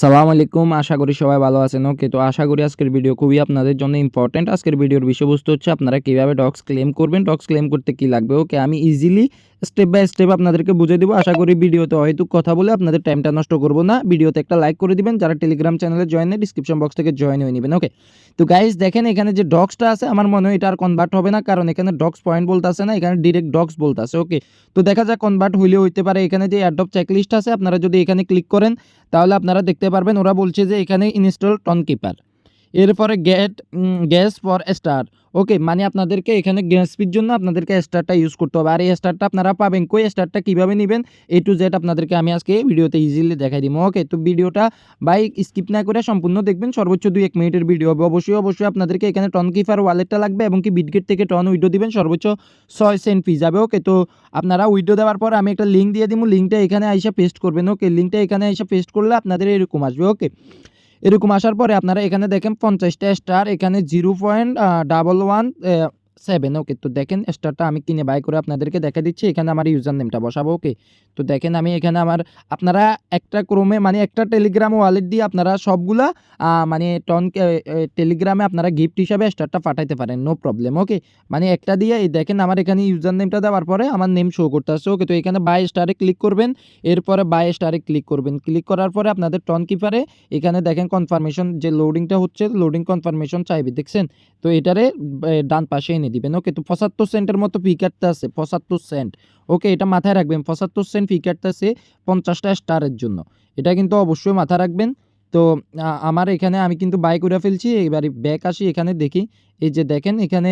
সালাম আলাইকুম, আশা করি সবাই ভালো আছেন। ওকে, তো আশা করি আজকের ভিডিও খুবই আপনাদের জন্য ইম্পর্টেন্ট আজকের ভিডিওর বিষয়বস্তু হচ্ছে আপনারা কীভাবে ডক্স ক্লেম করবেন ডক্স ক্লেম করতে কি লাগবে? ওকে, আমি ইজিলি স্টেপ বাই স্টেপ আপনাদেরকে বুঝে দেবো। আশা করি ভিডিওতে হয়তো কথা বলে আপনাদের টাইমটা নষ্ট করব না। ভিডিওতে একটা লাইক করে দিবেন। যারা টেলিগ্রাম চ্যানেলে জয়েন নেই ডিসক্রিপশন বক্স থেকে জয়েন হয়ে নেবেন। ওকে তো গাইজ দেখেন এখানে যে ডক্সটা আছে, আমার মনে হয় এটা আর কনভার্ট হবে না, কারণ এখানে ডক্স পয়েন্ট বলতে আছে না, এখানে ডিরেক্ট ডক্স বলতে আছে ওকে তো দেখা যাক কনভার্ট হইলে হইতে পারে। এখানে যে অ্যাডপ চেকলিস্ট আছে, আপনারা যদি এখানে ক্লিক করেন, তাহলে আপনারা দেখতে পারবেন, ওরা বলছে যে এখানে ইনস্টল টন কিপার এরপরে get gas for star okay মানে আপনাদেরকে এখানে গ্যাস স্পিড জন্য আপনাদেরকে স্টারটা ইউজ করতে হবে। আর এই স্টারটা আপনারা পাবেন কই? স্টারটা কীভাবে নেবেন? এ টু জেড আপনাদেরকে আমি আজকে ভিডিওতে ইজিলি দেখাই দিব। ওকে তো ভিডিওটা বাই স্কিপ না করে সম্পূর্ণ দেখবেন। সর্বোচ্চ দুই, এক মিনিটের ভিডিও হবে। অবশ্যই অবশ্যই আপনাদেরকে এখানে টন কিপার ওয়ালেটটা লাগবে এবং কি বিটগেট থেকে টন উইডো দিবেন। সর্বোচ্চ ছয় সেন্ট ফি যাবে। ওকে তো আপনারা উইডো দেওয়ার পর আমি একটা লিঙ্ক দিয়ে দিব লিঙ্কটা এখানে আইসা পেস্ট করবেন। ওকে লিঙ্কটা এখানে এসে পেস্ট করলে আপনাদের এরকম আসবে। ওকে এরকম আসার পরে আপনারা এখানে দেখেন পঞ্চাশটা স্টার এখানে zero point double one seven okay, তো দেখেন স্টারটা আমি কিনে বাই করে আপনাদেরকে দেখা দিচ্ছি, এখানে আমার ইউজার নেমটা বসাবো, ওকে? তো দেখেন আমি এখানে আমার, আপনারা একটা ক্রোমে মানে একটা টেলিগ্রাম ওয়ালেট দিয়ে আপনারা সবগুলা মানে টন টেলিগ্রামে আপনারা গিফট হিসাবে স্টারটা পাঠাইতে পারেন, নো প্রবলেম, ওকে? মানে একটা দিয়ে, এই দেখেন আমার এখানে ইউজার নেমটা দেওয়ার পরে আমার নেম শো করতে আসছে ওকে? তো এখানে বাই স্টারে ক্লিক করবেন, এরপরে বাই স্টারে ক্লিক করবেন, ক্লিক করার পরে আপনাদের টন কিপারে, এখানে দেখেন কনফার্মেশন যে লোডিংটা হচ্ছে, লোডিং কনফার্মেশন চাইবে, দেখছেন? তো এটারে ডান পাশে এনে দিবেন। ওকে, তো পঁচাত্তর সেন্টের মতো ফি কাটতে আছে, পঁচাত্তর সেন্ট। ওকে, এটা মাথায় রাখবেন, পঁচাত্তর সেন্ট ফি কাটতে আছে পঞ্চাশটা স্টারের জন্য। এটা কিন্তু অবশ্যই মাথায় রাখবেন। তো আমার এখানে আমি কিন্তু বাই করে ফেলছি, এবারে ব্যাক আসি, এখানে দেখি। এই যে দেখেন, এখানে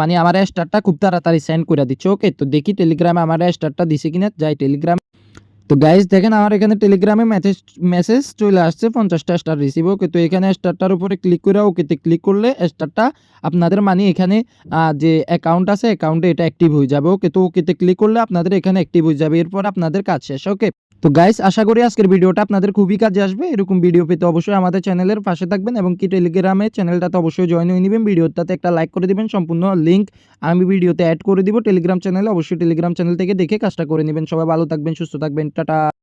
মানে আমার স্টারটা খুব তাড়াতাড়ি সেন্ড করে দিচ্ছে। ওকে, তো দেখি টেলিগ্রামে আমার স্টারটা দিছে কিনা। যাই টেলিগ্রাম তো গাইজ দেখেন আমার এখানে টেলিগ্রামে মেসেজ মেসেজ চলে আসছে, পঞ্চাশটা স্টার রিসিভ ওকে, তো এখানে স্টারটার উপরে ক্লিক করে ওকেতে ক্লিক করলে স্টারটা আপনাদের মানে এখানে যে অ্যাকাউন্ট আছে অ্যাকাউন্টে এটা অ্যাক্টিভ হয়ে যাবে ওকে তো ওকেতে ক্লিক করলে আপনাদের এখানে অ্যাক্টিভ হয়ে যাবে, এরপর আপনাদের কাজ শেষ ওকে তো গাইস আশা করি আজকের ভিডিওটা আপনাদের খুবই কাজে আসবে। এরকম ভিডিও পেতে অবশ্যই আমাদের চ্যানেলের পাশে থাকবেন এবং কি টেলিগ্রামে চ্যানেলটাতে অবশ্যই জয়েন হয়ে নেবেন। ভিডিওটাতে একটা লাইক করে দিবেন, সম্পূর্ণ লিঙ্ক আমি ভিডিওতে অ্যাড করে দিব। টেলিগ্রাম চ্যানেলে অবশ্যই টেলিগ্রাম চ্যানেল থেকে দেখে কাজটা করে নেবেন। সবাই ভালো থাকবেন, সুস্থ থাকবেন টাটা